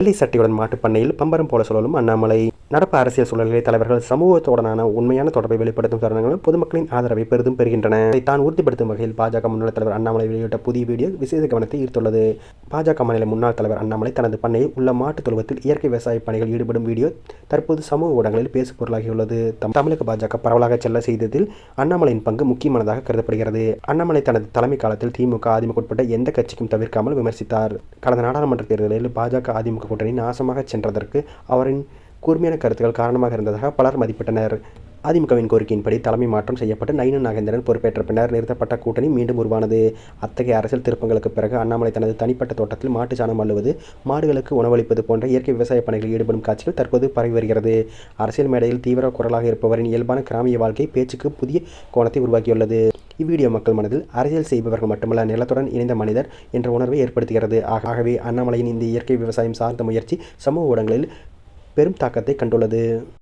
வெள்ளை சட்டையுடன் மாட்டுப் பண்ணையில் பம்பரம் போல சுழலும் அண்ணாமலை. நடப்பு அரசியல் சூழ்நிலை தலைவர்கள் சமூகத்துடனான உண்மையான தொடர்பை வெளிப்படுத்தும் தருணங்களும் பொதுமக்களின் ஆதரவை பெரிதும் பெறுகின்றன. இதை தான் உறுதிப்படுத்தும் வகையில் பாஜக முன்னாள் தலைவர் அண்ணாமலை வெளியிட்ட புதிய வீடியோ விசேஷ கவனத்தை ஈர்த்துள்ளது. பாஜக மாநில முன்னாள் தலைவர் அண்ணாமலை தனது பண்ணையில் உள்ள மாட்டுத் தொழுவத்தில் இயற்கை விவசாய பணிகள் ஈடுபடும் வீடியோ தற்போது சமூக ஊடகங்களில் பேசு பொருளாகியுள்ளது தம் தமிழக பாஜக பரவலாக செல்ல செய்ததில் அண்ணாமலையின் பங்கு முக்கியமானதாக கருதப்படுகிறது. அண்ணாமலை தனது தலைமை காலத்தில் திமுக அதிமுக உட்பட்ட எந்த கட்சிக்கும் தவிர்க்காமல் விமர்சித்தார். கடந்த நாடாளுமன்ற தேர்தலில் பாஜக அதிமுக கூட்டணி நாசமாக சென்றதற்கு அவரின் கூர்மையான கருத்துக்கள் காரணமாக இருந்ததாக பலர் மதிப்பிட்டனர். அதிமுகவின் கோரிக்கையின்படி தலைமை மாற்றம் செய்யப்பட்டு நயினு நாகேந்திரன் பொறுப்பேற்ற பின்னர் நிறுத்தப்பட்ட கூட்டணி மீண்டும் உருவானது. அத்தகைய அரசியல் திருப்பங்களுக்கு பிறகு அண்ணாமலை தனது தனிப்பட்ட தோட்டத்தில் மாட்டு சாணம் அள்ளுவது மாடுகளுக்கு உணவளிப்பது போன்ற இயற்கை விவசாய பணிகளில் ஈடுபடும் காட்சிகள் தற்போது பரவி வருகிறது. அரசியல் மேடையில் தீவிர குரலாக இருப்பவரின் இயல்பான கிராமிய வாழ்க்கை பேச்சுக்கு புதிய கோணத்தை உருவாக்கியுள்ளது. இவ்வீடியோ மக்கள் மனதில் அரசியல் செய்பவர்கள் மட்டுமல்ல நிலத்துடன் இணைந்த மனிதர் என்ற உணர்வை ஏற்படுத்துகிறது. ஆகவே அண்ணாமலையின் இந்த இயற்கை விவசாயம் சார்ந்த முயற்சி சமூக ஊடகங்களில் பெரும் தாக்கத்தை கண்டுள்ளது.